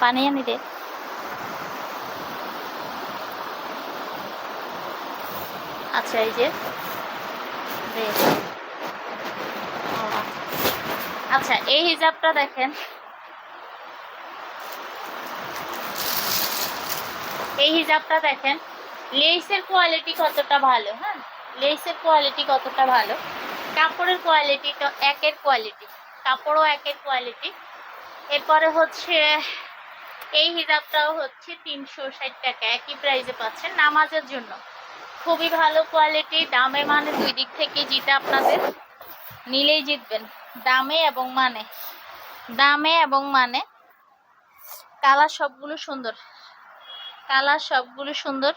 পানি আনি দে। আচ্ছা এই যে। আচ্ছা এই হিজাবটা দেখেন। এই হিজাবটা দেখেন, লেসের কোয়ালিটি কতটা ভালো হ্যাঁ? লেসের কোয়ালিটি কতটা ভালো। কাপড়ের কোয়ালিটি তো একের কোয়ালিটি কাপড়ও একের কোয়ালিটি এরপরে হচ্ছে এই হিজাবটাও হচ্ছে তিনশো ষাট টাকা, একই প্রাইসে পাচ্ছেন নামাজের জন্য। খুবই ভালো কোয়ালিটি দামে মানে দুই দিক থেকে জিতে আপনাদের নিলেই জিতবেন, দামে এবং মানে। দামে এবং মানে। কালার সবগুলো সুন্দর। কালার সবগুলো সুন্দর।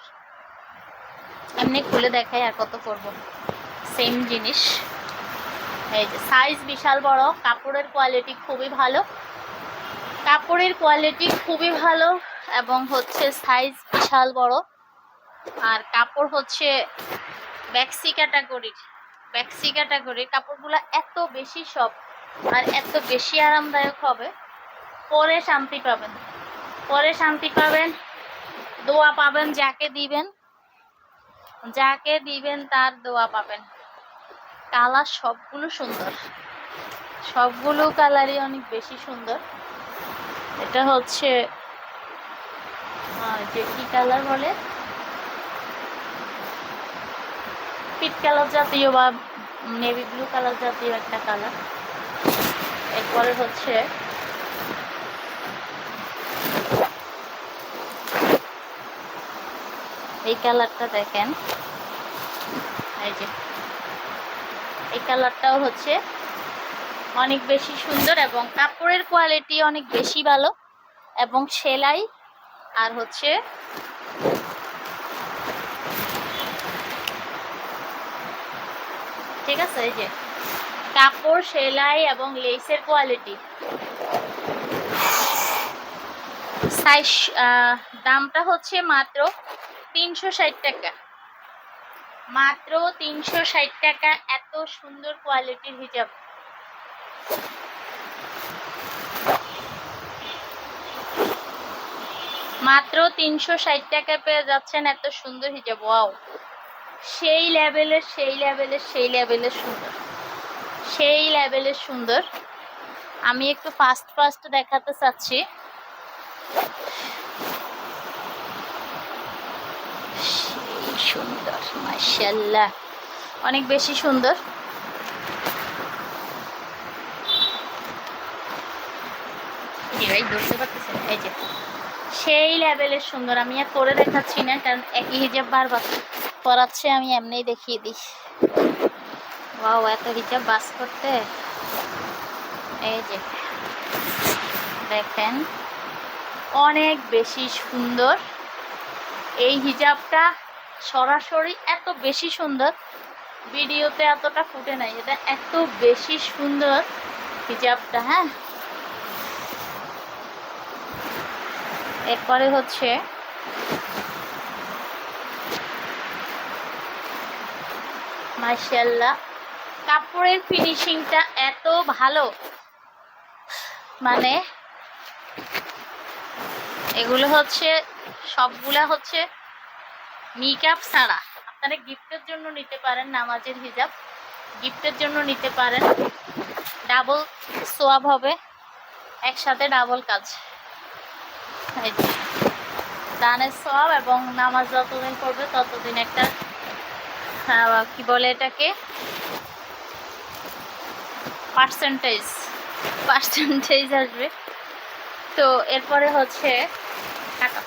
এমনি খুলে দেখাই আর কত করব সেম জিনিস। এই যে সাইজ বিশাল বড়, কাপড়ের কোয়ালিটি খুবই ভালো। কাপড়ের কোয়ালিটি খুবই ভালো এবং হচ্ছে সাইজ বিশাল বড়। আর কাপড় হচ্ছে ব্যাক্সি ক্যাটাগরির ব্যাক্সি ক্যাটাগরির কাপড়গুলো এত বেশি সব আর এত বেশি আরামদায়ক হবে, পরে শান্তি পাবেন। পরে শান্তি পাবেন, দোয়া পাবেন, যাকে দিবেন যাকে দিবেন তার দোয়া পাবেন। কালার সবগুলো সুন্দর, সবগুলো কালারই অনেক বেশি সুন্দর। এটা হচ্ছে যে কি কালার বলে? পিট কালার জাতীয় বা নেভি ব্লু কালার জাতীয় একটা কালার। এরপরে হচ্ছে, এই কালারটা দেখেন। এই যে, এই কালারটাও হচ্ছে অনেক বেশি সুন্দর এবং কাপড়ের কোয়ালিটি অনেক বেশি ভালো এবং সেলাই আর হচ্ছে ঠিক আছে, এই যে কাপড়, সেলাই এবং লেসের কোয়ালিটি সাইজ দামটা হচ্ছে মাত্র তিনশো ষাট টাকা। মাত্র তিনশো ষাট টাকা, এত সুন্দর কোয়ালিটির হিজাব। মাত্র তিনশো ষাট টাকায় পেয়ে যাচ্ছেন, এত সুন্দর হিজাব, ওয়াও। সেই লেভেলের সেই লেভেলের সেই লেভেলের সুন্দর। সেই লেভেলের সুন্দর। আমি একটু ফাস্ট ফাস্ট দেখাতে চাচ্ছি। সুন্দর মাশাল্লাহ অনেক বেশি সুন্দর। সেই লেভেলের সুন্দর। আমি আর করে দেখাচ্ছি না, কারণ একই হিজাব বারবার পরাচ্ছে, আমি এমনিই দেখিয়ে দিই। ওয়াও, এত হিজাব বাস করতে। এই যে, দেখেন, অনেক বেশি সুন্দর। এই হিজাবটা সরাসরি এত বেশি সুন্দর, ভিডিওতে এতটা ফুটে নাই। এটা এত বেশি সুন্দর হিজাবটা হ্যাঁ? এরপরে হচ্ছে মার্শাল্লাহ কাপড়ের ফিনিশিংটা এত ভালো। মানে এগুলো হচ্ছে, সবগুলা হচ্ছে মেকআপ ছাড়া। আপনারা গিফটের জন্য নিতে পারেন নামাজের হিজাব। গিফটের জন্য নিতে পারেন। ডাবল সোয়াব হবে, একসাথে ডাবল কাজ। দানের সব এবং নামাজ যতদিন পড়বে ততদিন একটা কি বলে এটাকে? পার্সেন্টেজ পার্সেন্টেজ আসবে। তো এরপরে হচ্ছে টাকা।